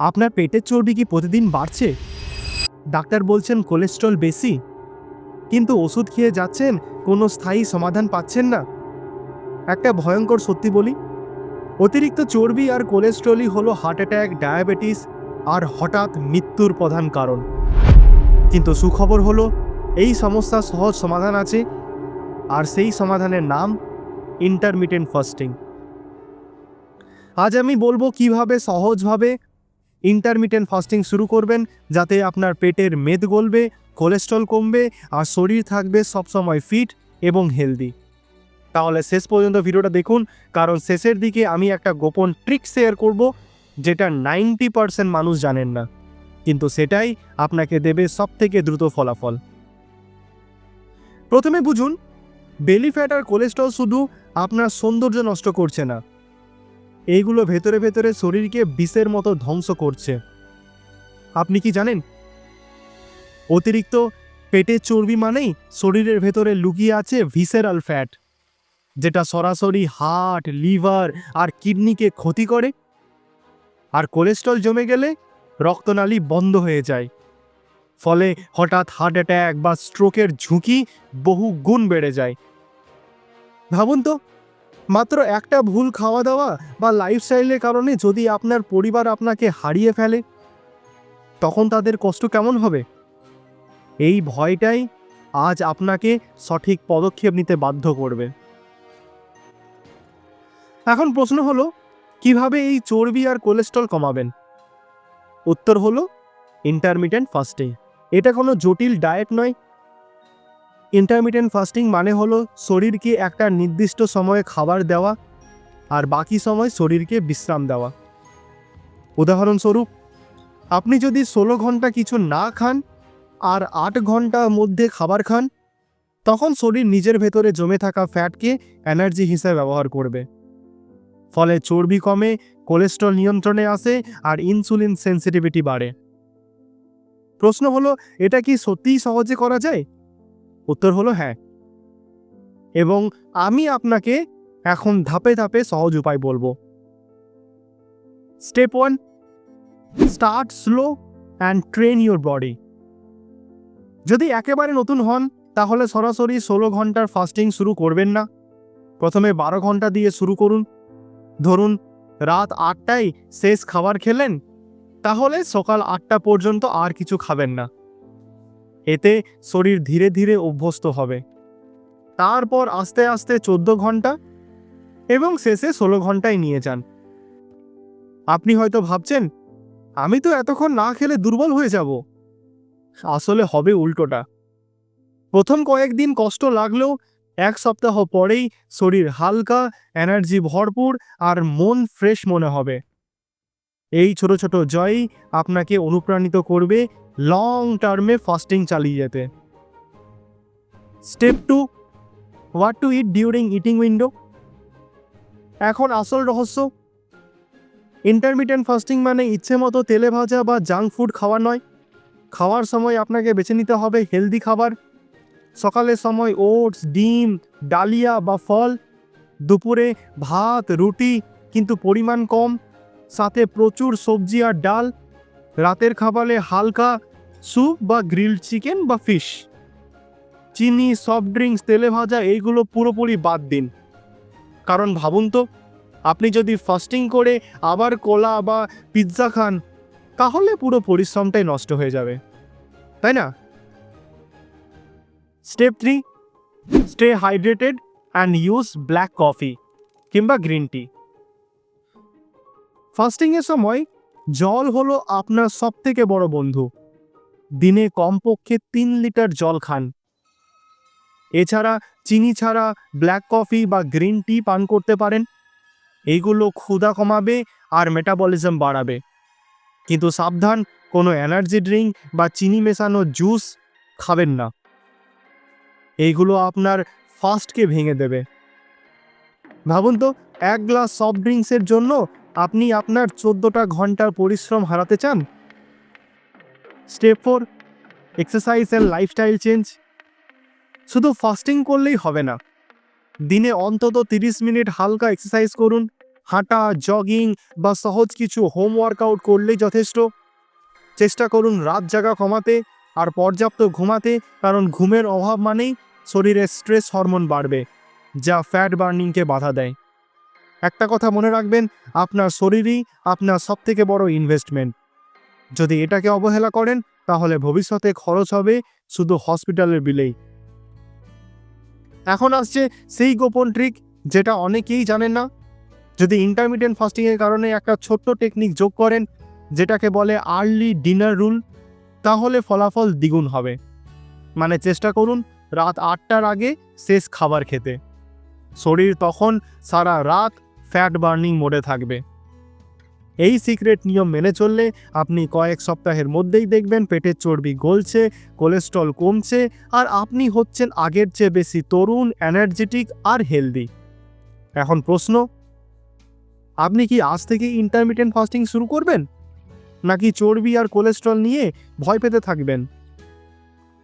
আপনার পেটের চর্বি কি প্রতিদিন বাড়ছে? ডাক্তার বলছেন কোলেস্ট্রল বেশি। কিন্তু ওষুধ খেয়ে যাচ্ছেন, কোনো স্থায়ী সমাধান পাচ্ছেন না। একটা ভয়ঙ্কর সত্যি বলি, অতিরিক্ত চর্বি আর কোলেস্ট্রলই হলো হার্ট অ্যাটাক, ডায়াবেটিস আর হঠাৎ মৃত্যুর প্রধান কারণ। কিন্তু সুখবর হলো, এই সমস্যার সহজ সমাধান আছে, আর সেই সমাধানের নাম ইন্টারমিটেন্ট ফাস্টিং আজ আমি বলব কীভাবে সহজভাবে ইন্টারমিটেন্ট ফাস্টিং শুরু করবেন, যাতে আপনার পেটের মেদ গলবে কোলেস্ট্রল কমবে আর শরীর থাকবে সবসময় ফিট এবং হেলদি তাহলে শেষ পর্যন্ত ভিডিওটা দেখুন, কারণ শেষের দিকে আমি একটা গোপন ট্রিক শেয়ার করব, যেটা নাইনটি পারসেন্ট মানুষ জানেন না। কিন্তু সেটাই আপনাকে দেবে সবথেকে দ্রুত ফলাফল। প্রথমে বুঝুন বেলি ফ্যাট আর কোলেস্ট্রল শুধু আপনার সৌন্দর্য নষ্ট করছে না এইগুলো ভেতরে ভেতরে শরীরকে বিষের মতো ধ্বংস করছে। আপনি কি জানেন? অতিরিক্ত পেটের চর্বি মানেই শরীরের ভেতরে লুকিয়ে আছে ভিসেরাল ফ্যাট যেটা সরাসরি হার্ট লিভার আর কিডনিকে ক্ষতি করে। আর কোলেস্ট্রল জমে গেলে রক্তনালী বন্ধ হয়ে যায়। ফলে হঠাৎ হার্ট অ্যাটাক বা স্ট্রোকের ঝুঁকি বহু গুণ বেড়ে যায়। ভাবুন তো মাত্র একটা ভুল খাওয়া দাওয়া বা লাইফস্টাইলের কারণে যদি আপনার পরিবার আপনাকে হারিয়ে ফেলে, তখন তাদের কষ্ট কেমন হবে? এই ভয়টাই আজ আপনাকে সঠিক পদক্ষেপ নিতে বাধ্য করবে। এখন প্রশ্ন হলো, কীভাবে এই চর্বি আর কোলেস্ট্রল কমাবেন? উত্তর হলো ইন্টারমিডিয়েন্ট ফাস্টিং এটা কোনো জটিল ডায়েট নয় ইন্টারমিটেন্ট ফাস্টিং মানে হলো শরীরকে একটা নির্দিষ্ট সময়ে খাবার দেওয়া আর বাকি সময় শরীরকে বিশ্রাম দেওয়া। উদাহরণস্বরূপ, আপনি যদি ষোলো ঘণ্টা কিছু না খান আর আট ঘণ্টার মধ্যে খাবার খান, তখন শরীর নিজের ভেতরে জমে থাকা ফ্যাটকে এনার্জি হিসেবে ব্যবহার করবে। ফলে চর্বি কমে, কোলেস্ট্রল নিয়ন্ত্রণে আসে আর ইনসুলিন সেন্সিটিভিটি বাড়ে। প্রশ্ন হলো, এটা কি সত্যিই সহজে করা যায়? উত্তর হলো হ্যাঁ। এবং আমি আপনাকে এখন ধাপে ধাপে সহজ উপায় বলব। Step one start slow and train your body যদি একেবারে নতুন হন, তাহলে সরাসরি ষোলো ঘণ্টার ফাস্টিং শুরু করবেন না। প্রথমে বারো ঘণ্টা দিয়ে শুরু করুন। ধরুন, রাত আটটায় শেষ খাবার খেলেন, তাহলে সকাল আটটা পর্যন্ত আর কিছু খাবেন না। এতে শরীর ধীরে ধীরে অভ্যস্ত হবে। তারপর আস্তে আস্তে চোদ্দ ঘণ্টা এবং শেষে ষোলো ঘন্টায় নিয়ে যান। আপনি হয়তো ভাবছেন, আমি তো এতক্ষণ না খেলে দুর্বল হয়ে যাব। আসলে হবে উল্টোটা। প্রথম কয়েকদিন কষ্ট লাগলেও এক সপ্তাহ পরেই শরীর হালকা এনার্জি ভরপুর আর মন ফ্রেশ মনে হবে। এই ছোট ছোট জয়ই আপনাকে অনুপ্রাণিত করবে লং টার্মে ফাস্টিং চালিয়ে যেতে। Step two what to eat during eating window এখন আসল রহস্য ইন্টারমিডিয়েন্ট ফাস্টিং মানে ইচ্ছে মতো তেলে ভাজা বা জাঙ্ক ফুড খাওয়া নয়। খাওয়ার সময় আপনাকে বেছে নিতে হবে হেলদি খাবার। সকালের সময় ওটস ডিম, ডালিয়া বা ফল, দুপুরে ভাত, রুটি, কিন্তু পরিমাণ কম। সাথে প্রচুর সবজি আর ডাল রাতের খাবারে হালকা স্যুপ বা গ্রিলড চিকেন বা ফিশ। চিনি, সফট ড্রিঙ্কস, তেলে ভাজা, এইগুলো পুরোপুরি বাদ দিন। কারণ ভাবুন তো, আপনি যদি ফাস্টিং করে আবার কোলা বা পিৎজা খান, তাহলে পুরো পরিশ্রমটাই নষ্ট হয়ে যাবে। তাই না? Step three, stay hydrated and use black coffee কিংবা গ্রিন টি। ফাস্টিংয়ের সময় জল হলো আপনার সবথেকে বড় বন্ধু। দিনে কমপক্ষে তিন লিটার জল খান। এছাড়া চিনি ছাড়া ব্ল্যাক কফি বা গ্রিন টি পান করতে পারেন। এইগুলো ক্ষুধা কমাবে আর মেটাবলিজম বাড়াবে। কিন্তু সাবধান, কোনো এনার্জি ড্রিঙ্ক বা চিনি মেশানো জুস খাবেন না। এইগুলো আপনার ফাস্টকে ভেঙে দেবে। ভাবুন তো, এক গ্লাস সফট ড্রিঙ্কসের জন্য আপনি আপনার চোদ্দোটা ঘণ্টার পরিশ্রম হারাতে চান? Step four exercise and lifestyle change শুধু ফাস্টিং করলেই হবে না। দিনে অন্তত তিরিশ মিনিট হালকা এক্সারসাইজ করুন। হাঁটা জগিং বা সহজ কিছু হোম ওয়ার্কআউট করলেই যথেষ্ট। চেষ্টা করুন রাত জাগা কমাতে আর পর্যাপ্ত ঘুমাতে, কারণ ঘুমের অভাব মানেই শরীরে স্ট্রেস হরমোন বাড়বে, যা ফ্যাট বার্নিংকে বাধা দেয়। একটা কথা মনে রাখবেন, আপনার শরীরই আপনার সবথেকে বড় ইনভেস্টমেন্ট যদি এটাকে অবহেলা করেন, তাহলে ভবিষ্যতে খরচ হবে শুধু হসপিটালের বিলেই এখন আসছে সেই গোপন ট্রিক যেটা অনেকেই জানেন না। যদি ইন্টারমিডিয়েন্ট ফাস্টিংয়ের কারণে একটা ছোট্ট টেকনিক যোগ করেন, যেটাকে বলে আর্লি ডিনার রুল তাহলে ফলাফল দ্বিগুণ হবে। মানে চেষ্টা করুন রাত আটটার আগে শেষ খাবার খেতে। শরীর তখন সারা রাত ফ্যাট বার্নিং মোডে থাকবে। এই সিক্রেট নিয়ম মেনে চললে আপনি কয়েক সপ্তাহের মধ্যেই দেখবেন পেটের চর্বি গলছে কোলেস্ট্রল কমছে, আর আপনি হচ্ছেন আগের চেয়ে বেশি তরুণ এনার্জেটিক আর হেলদি এখন প্রশ্ন, আপনি কি আজ থেকে ইন্টারমিডিয়েন্ট ফাস্টিং শুরু করবেন? নাকি চর্বি আর কোলেস্ট্রল নিয়ে ভয় পেতে থাকবেন?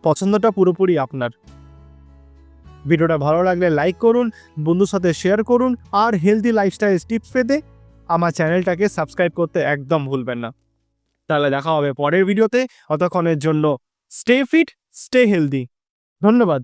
পছন্দটা পুরোপুরি আপনার। ভিডিওটা ভালো লাগলে লাইক করুন, বন্ধুর সাথে শেয়ার করুন, আর হেলদি লাইফস্টাইল টিপস পেতে আমার চ্যানেলটাকে সাবস্ক্রাইব করতে একদম ভুলবেন না। তাহলে দেখা হবে পরের ভিডিওতে অতক্ষণের জন্য স্টে ফিট স্টে হেলদি ধন্যবাদ।